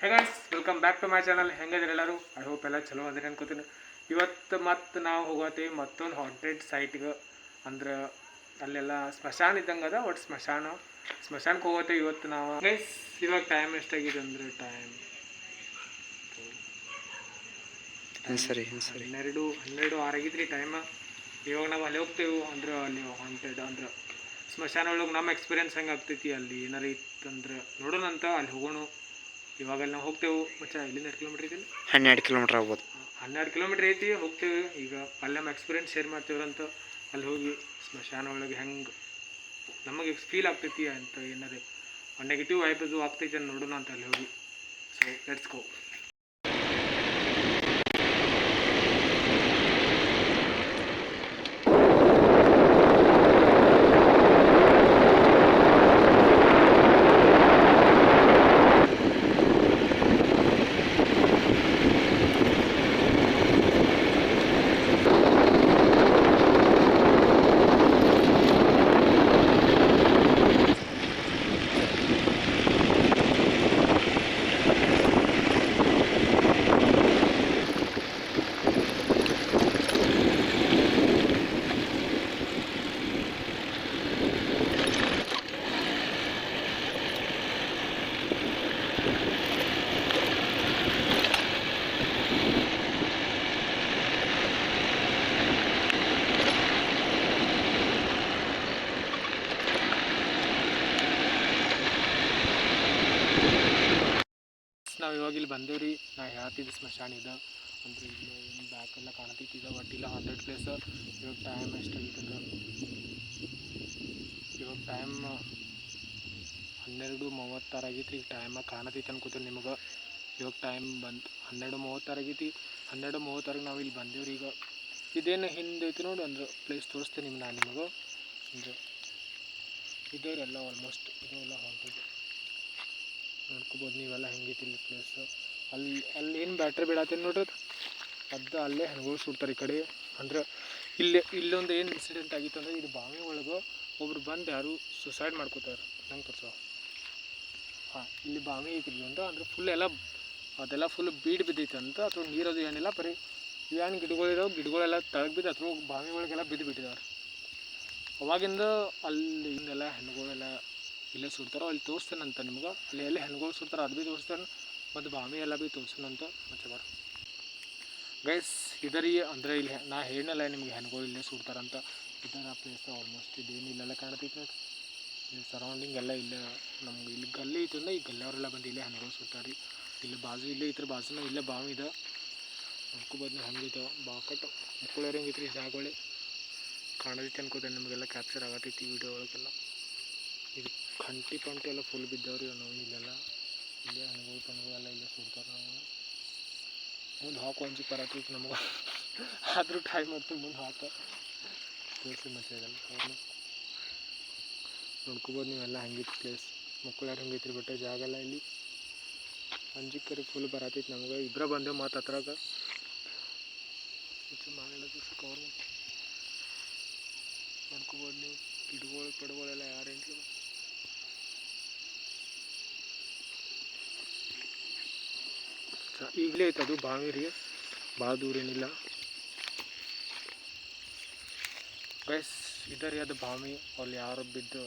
Hey guys welcome back to my channel ಹೆಂಗದಿರಿ ಎಲ್ಲರೂ? I hope ಎಲ್ಲ ಚಲೋ ಅದಿರಿ ಅನ್ಕೋತೀನಿ. ಇವತ್ತು ಮತ್ತೆ ನಾವು ಹೋಗತ್ತೀವಿ ಮತ್ತೊಂದು ಹಾಂಟೆಡ್ ಸೈಟ್ಗೆ ಅಂದ್ರೆ ಅಲ್ಲೆಲ್ಲ ಸ್ಮಶಾನ ಇದ್ದಂಗೆ ಅದ ಒಟ್ಟು ಸ್ಮಶಾನ ಸ್ಮಶಾನಕ್ಕೆ ಹೋಗತ್ತೀವಿ ಇವತ್ತು ನಾವು. ಗೈಸ್ ಇವಾಗ ಟೈಮ್ ಎಷ್ಟಾಗಿದೆ ಅಂದರೆ ಟೈಮ್ ಸರಿ ಸರಿ. ಹನ್ನೆರಡು ಹನ್ನೆರಡು ಆರಾಗಿದ್ರಿ ಟೈಮ್ ಇವಾಗ ನಾವು ಅಲ್ಲಿ ಹೋಗ್ತೇವೆ ಅಂದ್ರೆ ಅಲ್ಲಿ ಹಾಂಟೆಡ್ ಅಂದ್ರೆ ಸ್ಮಶಾನ ಒಳಗೆ ನಮ್ಮ ಎಕ್ಸ್ಪೀರಿಯನ್ಸ್ ಹೆಂಗೆ ಆಗ್ತೈತಿ ಅಲ್ಲಿ ಏನಾರ ಇತ್ತಂದ್ರೆ ನೋಡೋಣ ಅಂತ ಅಲ್ಲಿ ಹೋಗೋಣ. ಇವಾಗ ಅಲ್ಲಿ ನಾವು ಹೋಗ್ತೇವೆ ಮಚ್ಚ ಇಲ್ಲಿಂದ ಎಷ್ಟು ಕಿಲೋಮೀಟ್ರ್ ಐತಿ? ಹನ್ನೆರಡು ಕಿಲೋಮೀಟರ್ ಆಗ್ಬೋದು. ಹನ್ನೆರಡು ಕಿಲೋಮೀಟ್ರ್ ಐತಿ ಹೋಗ್ತೇವೆ. ಈಗ ಅಲ್ಲಿ ನಮ್ಮ ಎಕ್ಸ್ಪೀರಿಯನ್ಸ್ ಶೇರ್ ಮಾಡ್ತೇವ್ರಂತ ಅಲ್ಲಿ ಹೋಗಿ ಸ್ಮಶಾನ ಒಳಗೆ ಹೆಂಗೆ ನಮಗೆ ಫೀಲ್ ಆಗ್ತೈತಿ ಅಂತ ಏನಾದ್ರೆ ನೆಗೆಟಿವ್ ವೈಬ್ ಅದು ಆಗ್ತೈತಿ ಅಂತ ನೋಡೋಣ ಅಂತ ಅಲ್ಲಿ ಹೋಗಿ. ಸೊ ಲೆಟ್ಸ್ ಗೋ ನಾವು ಇವಾಗ ಇಲ್ಲಿ ಬಂದೇವ್ರಿ ನಾ ಹೇಳ್ತಿದ್ದೆ ಸ್ಮಶಾನ ಇದು. ಅಂದ್ರೆ ಇಲ್ಲಿ ಏನು ಬ್ಯಾಕ್ ಎಲ್ಲ ಕಾಣತೈತಿದೆ ಬಟ್ ಇಲ್ಲ ಹಂಡ್ರೆಡ್ ಪ್ಲೇಸ್ ಇವಾಗ ಟೈಮ್ ಎಷ್ಟಾಗಿತ್ತಂದ್ರೆ ಇವಾಗ ಟೈಮ್ ಹನ್ನೆರಡು ಮೂವತ್ತಾರು ಆಗೈತಿ ಈಗ ಟೈಮ್ ಕಾಣತೈತಿ ಅನ್ಕೋತೀವಿ ನಿಮಗೆ. ಇವಾಗ ಟೈಮ್ ಬಂತು ಹನ್ನೆರಡು ಮೂವತ್ತಾರು ಆಗೈತಿ ಹನ್ನೆರಡು ಮೂವತ್ತಾರಿಗೆ ನಾವು ಇಲ್ಲಿ ಬಂದೇವ್ರಿ ಈಗ. ಇದೇನು ಹಿಂದೆ ಐತಿ ನೋಡಿ ಅಂದ್ರೆ ಪ್ಲೇಸ್ ತೋರಿಸ್ತೀನಿ ನಿಮ್ಗೆ ನಾನು ನಿಮಗೆ. ಅಂದ್ರೆ ಇದವರೆಲ್ಲ ಆಲ್ಮೋಸ್ಟ್ ಇದೆಲ್ಲ ಹೊಂಟಿದ್ದು ನೋಡ್ಕೋಬೋದು ನೀವೆಲ್ಲ ಹೆಂಗೈತಿ ಇಲ್ಲಿ ಪ್ಲೇಸು ಅಲ್ಲಿ ಅಲ್ಲಿ ಏನು ಬ್ಯಾಟ್ರಿ ಬಿಡತ್ತೀನಿ ನೋಡ್ರಿ ಅದು? ಅಲ್ಲೇ ಹೆಣ್ಗಳು ಸುಡ್ತಾರೆ ಈ ಕಡೆ. ಅಂದ್ರೆ ಇಲ್ಲಿ ಇಲ್ಲೊಂದು ಏನು ಇನ್ಸಿಡೆಂಟ್ ಆಗಿತ್ತು ಅಂದ್ರೆ ಇದು ಬಾವಿ ಒಳಗೆ ಒಬ್ರು ಬಂದು ಯಾರು ಸುಸೈಡ್ ಮಾಡ್ಕೋತಾರೆ. ನಂಗೆ ತೋರ್ಸೋ ಹಾಂ, ಇಲ್ಲಿ ಬಾವಿ ಐತಿ ಒಂದು. ಅಂದ್ರೆ ಫುಲ್ ಎಲ್ಲ, ಅದೆಲ್ಲ ಫುಲ್ ಬೀಡ್ ಬಿದ್ದೈತೆ ಅಂತ ಅಥವಾ ನೀರದು ಏನಿಲ್ಲ, ಬರೀ ಏನು ಗಿಡಗಳಿದಾವೆ ಗಿಡಗಳೆಲ್ಲ ತಳಗ್ ಬಿದ್ದು ಅಥವಾ ಬಾವಿ ಒಳಗೆಲ್ಲ ಬಿದ್ದು ಬಿಟ್ಟಿದ್ದಾರೆ ಅವಾಗಿಂದ ಅಲ್ಲಿ ಹಿಂದೆಲ್ಲ ಹೆಣ್ಗಳೆಲ್ಲ ಇಲ್ಲೇ ಸುಡ್ತಾರೋ ಅಲ್ಲಿ ತೋರಿಸ್ತೇನಂತ ನಿಮ್ಗೆ. ಅಲ್ಲಿ ಎಲ್ಲ ಹೆಣ್ಗಳು ಸುಡ್ತಾರೆ ಅದು ಭೀ ತೋರಿಸ್ತೇನೆ. ಮತ್ತು ಬಾವಿ ಎಲ್ಲ ಭೀ ತೋರಿಸ್ತೇನಂತ ಮತ್ತೆ ಬರ. ಗೈಸ್ ಇದರಿ ಅಂದರೆ ಇಲ್ಲಿ ನಾ ಹೇಳಲ್ಲ ನಿಮ್ಗೆ ಹೆಣ್ಗಳು ಇಲ್ಲೇ ಸುಡ್ತಾರಂತ. ಇದರ ಪ್ಲೇಸ್ ಆಲ್ಮೋಸ್ಟ್ ಇದೇನು ಇಲ್ಲೆಲ್ಲ ಕಾಣ್ತೈತೆ. ಇಲ್ಲಿ ಸರೌಂಡಿಂಗ್ ಎಲ್ಲ ಇಲ್ಲೇ ನಮ್ಗೆ ಇಲ್ಲಿ ಗಲ್ಲಿ ಐತೆ ಅಂದ್ರೆ ಈ ಗಲ್ಲಿಯವರೆಲ್ಲ ಬಂದು ಇಲ್ಲೇ ಹೆಣ್ಗಳು ಸುಡ್ತಾರೆ. ಇಲ್ಲಿ ಬಾಜು ಇಲ್ಲೇ ಇದ್ರ ಬಾಜುನ ಇಲ್ಲೇ ಬಾವಿ ಇದೆ. ನೋಡ್ಕೊಬೋದು ನೀವು ಹೆಂಗೈತೆ ಬಾಕಟ್ಟು ಮಕ್ಕಳು ಹೆಂಗೈತ್ರಿ ಜಾಗಗಳು ಕಾಣತೈತಿ ಅನ್ಕೋತೇನೆ ನಿಮಗೆಲ್ಲ ಕ್ಯಾಪ್ಚರ್ ಆಗತ್ತೈತಿ ವಿಡಿಯೋ ಒಳಗೆಲ್ಲ. ಇದು ಕಂಟಿ ಪಂಟಿ ಎಲ್ಲ ಫುಲ್ ಬಿದ್ದವ್ರಿ ನಾವು ಇಲ್ಲೆಲ್ಲ. ಇಲ್ಲೇ ಹಣ್ಣುಗಳು ಪಣ್ಣುಗಳೆಲ್ಲ ಇಲ್ಲೇ ಸುಡ್ತಾರೆ ನಾವು. ಮುಂದೆ ಹಾಕು ಅಂಜಿ ಬರತ್ತಿತ್ತು ನಮಗೆ. ಆದರೂ ಟೈಮ್ ಮಾಡ್ತು ಮುಂದೆ ಹಾಕ. ತೋರಿಸಿ ಮತ್ತೆ ಇದೆಲ್ಲ ಅವ್ರನ್ನ ನೋಡ್ಕೊಬೋದು ನೀವೆಲ್ಲ ಹಂಗಿತ್ತು ಪ್ಲೇಸ್ ಮಕ್ಕಳು ಯಾರು ಹಂಗೈತ್ರಿ ಬಟ್ಟೆ ಜಾಗ ಎಲ್ಲ ಇಲ್ಲಿ. ಅಂಜಿಕರಿ ಫುಲ್ ಬರತೈತಿ ನಮಗೆ. ಇಬ್ಬರ ಬಂದೇವು ಮತ್ತು ಹತ್ರಾಗ ಮಾಡೋದು ಗೌರ್ಮೆಂಟ್ ನೋಡ್ಕೋಬೋದು ನೀವು. ಗಿಡಗಳು ಪಡಗಳೆಲ್ಲ ಯಾರೇನು ಈಗಲೇ ಐತೆ ಅದು ಬಾವಿ ರೀ ಭಾಳ ದೂರ ಏನಿಲ್ಲ. ಗೈಸ್ ಇದರಿ ಅದು ಬಾವಿ. ಅಲ್ಲಿ ಯಾರು ಬಿದ್ದು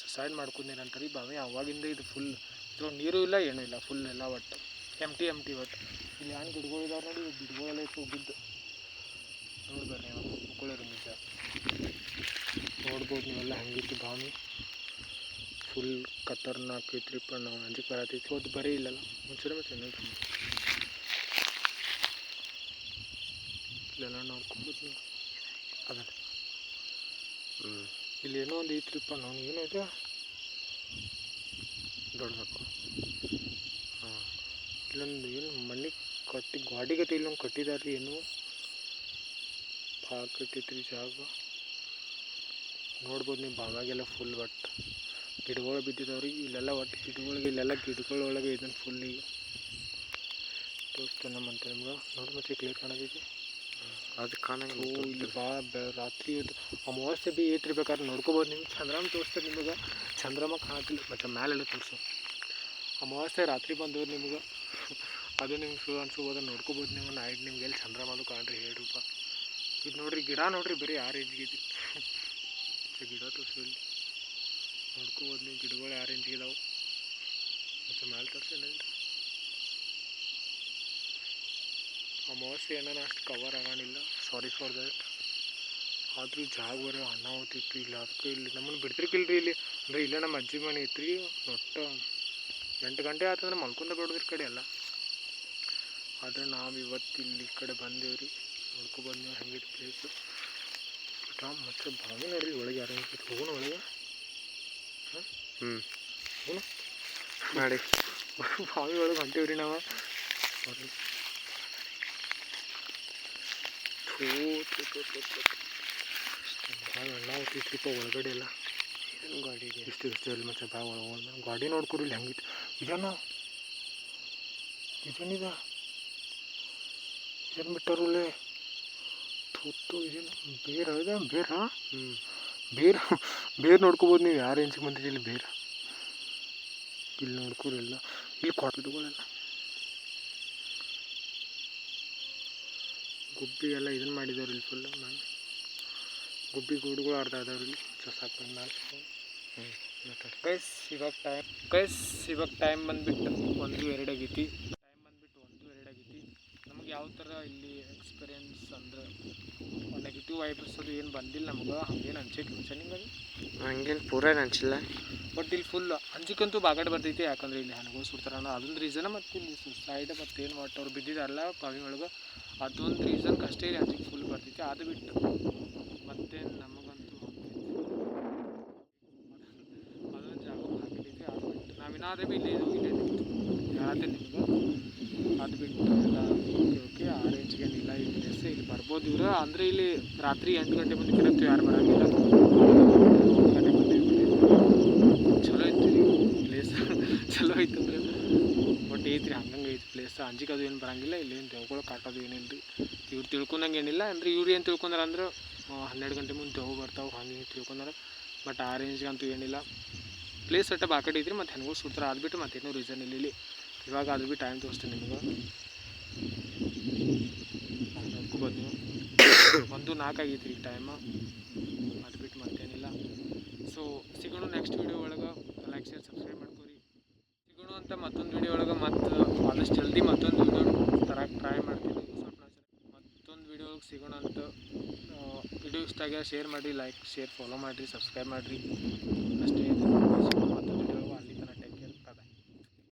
ಸುಸೈಡ್ ಮಾಡ್ಕೊಂಡೇನಂತಾರೆ ಈ ಬಾವಿ. ಅವಾಗಿಂದ ಇದು ಫುಲ್ ಇದ್ರೊಳಗೆ ನೀರು ಇಲ್ಲ, ಏನೂ ಇಲ್ಲ. ಫುಲ್ ಎಲ್ಲ ಒಟ್ಟು. ಎಂ ಟಿ ಎಂ ಟಿ ಒಟ್ಟು. ಇಲ್ಲಿ ಏನು ಗಿಡಗಳು ಇದಾವೆ ನೋಡಿ ಗಿಡಗಳೆಲ್ಲ ಇತ್ತು ಬಿದ್ದು. ನೋಡಿ ಬರ್ರಿ ನೀವು. ಮಕ್ಕಳು ನಿಜ. ನೋಡ್ಬೋದು ನೀವೆಲ್ಲ ಹೆಂಗಿತ್ತು ಬಾವಿ. ಫುಲ್ ಖತರ್ನಾಕ್ ಐತ್ರಿಪ್ಪ ನಾವು ಅಂಜಿಕೆ ಬರತೈತಿ ಬರೀ ಇಲ್ಲಲ್ಲ ಮುಂಚೆ ಮತ್ತೆ ಇಲ್ಲೆಲ್ಲ ನೀವು ಅದ ಹ್ಞೂ ಇಲ್ಲಿ ಏನೋ ಒಂದು ಐತ್ರಿಪ್ಪ ನಾವು ಏನೋ ಇದೆ ದೊಡ್ಡಬೇಕು ಹಾಂ ಇಲ್ಲೊಂದು ಏನು ಮನೆ ಕಟ್ಟಿ ಗಾಡಿಗತೆ ಇಲ್ಲೊಂದು ಕಟ್ಟಿದಾರ್ರಿ ಏನು ಭಾಳ ಕಟ್ಟೈತ್ರಿ ಜಾಗ ನೋಡ್ಬೋದು ನೀವು ಬಾವಾಗೆಲ್ಲ ಫುಲ್ ಒಟ್ಟು ಗಿಡಗಳು ಬಿದ್ದಿದಾವ್ರಿ. ಇಲ್ಲೆಲ್ಲ ಒಟ್ಟು ಗಿಡಗಳಿಗೆ ಇಲ್ಲೆಲ್ಲ ಗಿಡಗಳೊಳಗೆ ಇದನ್ನು ಫುಲ್ ಈಗ. ತೋರಿಸ್ತೇನೆ ನಮ್ಮಂತ ನಿಮ್ಗೆ. ನೋಡಿ ಮತ್ತೆ ಕ್ಲಿಯರ್ ಕಾಣತೈತಿ ಅದು ಕಾಣಂಗಿಲ್ಲ ಓ ಇಲ್ಲಿ ಭಾಳ ಬೆ ರಾತ್ರಿ ಇದು ಅಮಾವಾಸ್ಯೆ ಭೀ ಏಟಿರ್ಬೇಕಾದ್ರೆ ನೋಡ್ಕೋಬೋದು ನಿಮ್ಗೆ. ಚಂದ್ರಮ ತೋರಿಸ್ತಾರೆ ನಿಮಗೆ. ಚಂದ್ರಮ ಕಾಣತಿಲ್ಲ ಮತ್ತು ಮೇಲೆಲ್ಲ ತೋರಿಸು ಅಮಾವಾಸ್ಯೆ ರಾತ್ರಿ ಬಂದವ್ರು ನಿಮ್ಗೆ. ಅದು ನಿಮ್ಗೆ ಸುಳ್ಳು ಅನ್ಸ್ಕೋಬೋದು ನೋಡ್ಕೋಬೋದು ನೀವು. ನೈಟ್ ನಿಮ್ಗೆ ಎಲ್ಲಿ ಅದು ಕಾಣ್ರಿ ಹೇಳ್ರಪ್ಪ ಇದು ನೋಡ್ರಿ ಗಿಡ ನೋಡ್ರಿ ಬರೀ ಆ ರೇಂಜ್ಗೆ ಇದು ಗಿಡ ತೋರಿಸಿ ನೋಡ್ಕೋಬೋದು ನೀವು ಗಿಡಗಳು ಯಾವ ರೇಂಜ್ಗೆ ಇದಾವೆ. ಮತ್ತು ಮೇಲೆ ತೋರಿಸಿ ಅಮಾವಾಸ್ಯೆ ಏನಾನ ಅಷ್ಟು ಕವರ್ ಆಗೋಣಿಲ್ಲ ಸಾರಿ ಫಾರ್ ದಟ್ ಆದರೂ ಜಾಗ ಬರೋ ಅನ್ನ ಹೋಗ್ತಿತ್ತು ಇಲ್ಲ, ಅದಕ್ಕೆ ಇಲ್ಲಿ ನಮ್ಮನ್ನು ಬಿಡ್ತಿರ್ಕಿಲ್ರಿ ಇಲ್ಲಿ. ಅಂದರೆ ಇಲ್ಲೇ ನಮ್ಮ ಅಜ್ಜಿ ಮನೆ ಐತ್ರಿ. ಒಟ್ಟು ಎಂಟು ಗಂಟೆ ಆತಂದ್ರೆ ಮಲ್ಕೊಂಡ ಬಿಡೋದ್ರ ಕಡೆ ಎಲ್ಲ ಆದರೆ ನಾವು ಇವತ್ತು ಇಲ್ಲಿ ಈ ಕಡೆ ಬಂದೇವ್ರಿ. ನೋಡ್ಕೊ ಬಂದೇವು ಹೆಂಗಿತ್ತು ಪ್ಲೇಸು ಮತ್ತು ಬಾವಿ ರೀ ಒಳಗೆ ಯಾರು ಹೋಗೋಣ ಒಳಗೆ. ಹ್ಞೂ? ಮಾಡಿ. ಬಾವಿ ಒಳಗೆ ರೀ ನಾವು ಹೋಗ್ತಿತ್ರಿಪ್ಪ ಒಳಗಡೆ ಎಲ್ಲ. ಗಾಡಿ ಇಷ್ಟು ಇಷ್ಟು ಅಲ್ಲಿ ಮತ್ತೆ ಬಾ ಒಳಗೆ ಗಾಡಿ ನೋಡ್ಕೊರಿ ಇಲ್ಲಿ ಹೆಂಗಿತ್ತು. ಇದನ್ನ? ಇದೇನಿದ ಇದನ್ನು ಬಿಟ್ಟಾರಲ್ಲೇ ತುತ್ತು ಇದೇನು ಬೇರ ಇದೆ ಬೇರ ಹ್ಞೂ ಬೇರ್ ಬೇರ್ ನೋಡ್ಕೋಬೋದು ನೀವು, ಯಾವ ರೇಂಜಿಗೆ ಬಂದಿದೆ ಇಲ್ಲಿ ಬೇರೆ? ಇಲ್ಲಿ ನೋಡ್ಕೊರಿ ಎಲ್ಲ. ಇಲ್ಲಿ ಕೊಟ್ಲುಗಳೆಲ್ಲ ಗುಬ್ಬಿ ಎಲ್ಲ ಇದನ್ನು ಮಾಡಿದವ್ರು ಇಲ್ಲಿ ಫುಲ್ಲು ನಾನು. ಗುಬ್ಬಿ ಗೂಡುಗಳು ಅರ್ಧ ಆದವ್ರು ಇಲ್ಲಿ ಸಾಕು ನಾಲ್ಕು. ಗೈಸ್ ಇವಾಗ ಟೈಮ್ ಗೈಸ್ ಇವಾಗ ಟೈಮ್ ಬಂದ್ಬಿಟ್ಟು ಒಂದು ಎರಡು ಆಗೈತಿ. ಟೈಮ್ ಬಂದ್ಬಿಟ್ಟು ಒಂದು ಎರಡು ಆಗೈತಿ. ನಮಗೆ ಯಾವ ಥರ ಇಲ್ಲಿ ಎಕ್ಸ್ಪೀರಿಯನ್ಸ್ ಅಂದ್ರೆ ವೈಬ್ಸ್ ಅದು ಏನು ಬಂದಿಲ್ಲ ನಮಗೆ ಹಂಗೇನು ಅನ್ಸೈತಿ ಮುಂಚೆನಿಂಗ್ ಅದು ಹಂಗೇನು ಪೂರ ಅನ್ಸಿಲ್ಲ. ಬಟ್ ಇಲ್ಲಿ ಫುಲ್ ಅಂಜಿಕಂತೂ ಬಾಗಾಡ್ ಬರ್ತೈತಿ ಯಾಕಂದ್ರೆ ಇಲ್ಲಿ ಹಣಗಳು ಸುಡ್ತಾರಲ್ಲ ಅದೊಂದು ರೀಸನ್ ಮತ್ತು ಇಲ್ಲಿ ಸೈಡ್ ಮತ್ತು ಏನು ಮಾಡ್ತವ್ರು ಬಿದ್ದಿದ್ದಾರಲ್ಲ ಬಾವಿ ಒಳಗೆ ಅದೊಂದು ರೀಸನ್ ಅಷ್ಟೇ ಇಲ್ಲಿ ಅಂಜಿಕೆ ಫುಲ್ ಬರ್ತೈತಿ ಅದು ಬಿಟ್ಟು ಮತ್ತೆ ನಮಗಂತೂ ಅದೊಂದು ಜಾಗ ಹಾಕಿಟ್ಟೈತಿ ಅದು ಬಿಟ್ಟು ಇಲ್ಲಿ ಇಲ್ಲೇ ಹೇಳತ್ತೆ ನಿಮ್ಗೆ? ಅದು ಬಿಟ್ಟು ಎಲ್ಲ ಓಕೆ ಓಕೆ ಆ ರೇಂಜ್ಗೆ ಪ್ಲೇಸ್ ಇಲ್ಲಿ ಬರ್ಬೋದು ಇವ್ರು. ಅಂದರೆ ಇಲ್ಲಿ ರಾತ್ರಿ ಎಂಟು ಗಂಟೆ ಮುಂದೆ ಯಾರು ಬರೋಂಗಿಲ್ಲ. ಚಲೋ ರೀ ಪ್ಲೇಸ್ ಚಲೋ ಐತೆ ಅಂದ್ರೆ. ಬಟ್ ಐತ್ರಿ ಹಂಗಂಗೆ ಐತಿ ಪ್ಲೇಸ್ ಅಂಜಿಕೆ ಅದು ಏನು ಬರಂಗಿಲ್ಲ ಇಲ್ಲಿ ಏನು ದೇವ್ಗಳು ಕಾಟೋದು ಏನಿಲ್ಲ ರೀ ಇವ್ರು ತಿಳ್ಕೊಂಡಂಗೆ ಏನಿಲ್ಲ ಅಂದ್ರೆ ಇವ್ರು ಏನು ತಿಳ್ಕೊಂಡಾರ ಅಂದ್ರೆ ಆ, ಹನ್ನೆರಡು ಗಂಟೆ ಮುಂದೆ ದೇವ್ ಬರ್ತಾವೆ ಹಂಗೆ ತಿಳ್ಕೊಂಡಾರ. ಬಟ್ ಆ ರೇಂಜ್ಗಂತೂ ಏನಿಲ್ಲ. ಪ್ಲೇಸ್ ಒಟ್ಟು ಬಾಕಟ್ ಐತ್ರಿ ಮತ್ತು ಹೆಣ್ಗಳು ಸುಡ್ತಾರೆ. ಅದು ಬಿಟ್ಟು ಮತ್ತೇನೋ ರೀಸನ್ ಇಲ್ಲಿ ಇವಾಗ ಅದು ಬಿ ಟೈಮ್ ತೋರಿಸ್ತೀನಿ ನಿಮಗೆ. ನೋಡ್ಕೋಬೋದು ನೀವು ಒಂದು ನಾಲ್ಕು ಆಗೈತೆ ರೀ ಟೈಮ ಅದು ಬಿಟ್ಟು ಮತ್ತೇನಿಲ್ಲ. ಸೊ ಸಿಗೋಣ ನೆಕ್ಸ್ಟ್ ವೀಡಿಯೋ ಒಳಗೆ. ಲೈಕ್ ಶೇರ್ ಸಬ್ಸ್ಕ್ರೈಬ್ ಮಾಡ್ಕೊರಿ. ಸಿಗೋಣ ಅಂತ ಮತ್ತೊಂದು ವೀಡಿಯೋ ಒಳಗೆ. ಮತ್ತು ಆದಷ್ಟು ಜಲ್ದಿ ಮತ್ತೊಂದು ವೀಡಿಯೋ ತರಕ್ಕೆ ಟ್ರೈ ಮಾಡ್ತೀನಿ. ಮತ್ತೊಂದು ವೀಡಿಯೋ ಸಿಗೋಣ ಅಂತ ವೀಡಿಯೋ ಇಷ್ಟ ಆಗ್ಯಾರ ಶೇರ್ ಮಾಡಿರಿ ಲೈಕ್ ಶೇರ್ ಫಾಲೋ ಮಾಡಿರಿ ಸಬ್ಸ್ಕ್ರೈಬ್ ಮಾಡಿರಿ.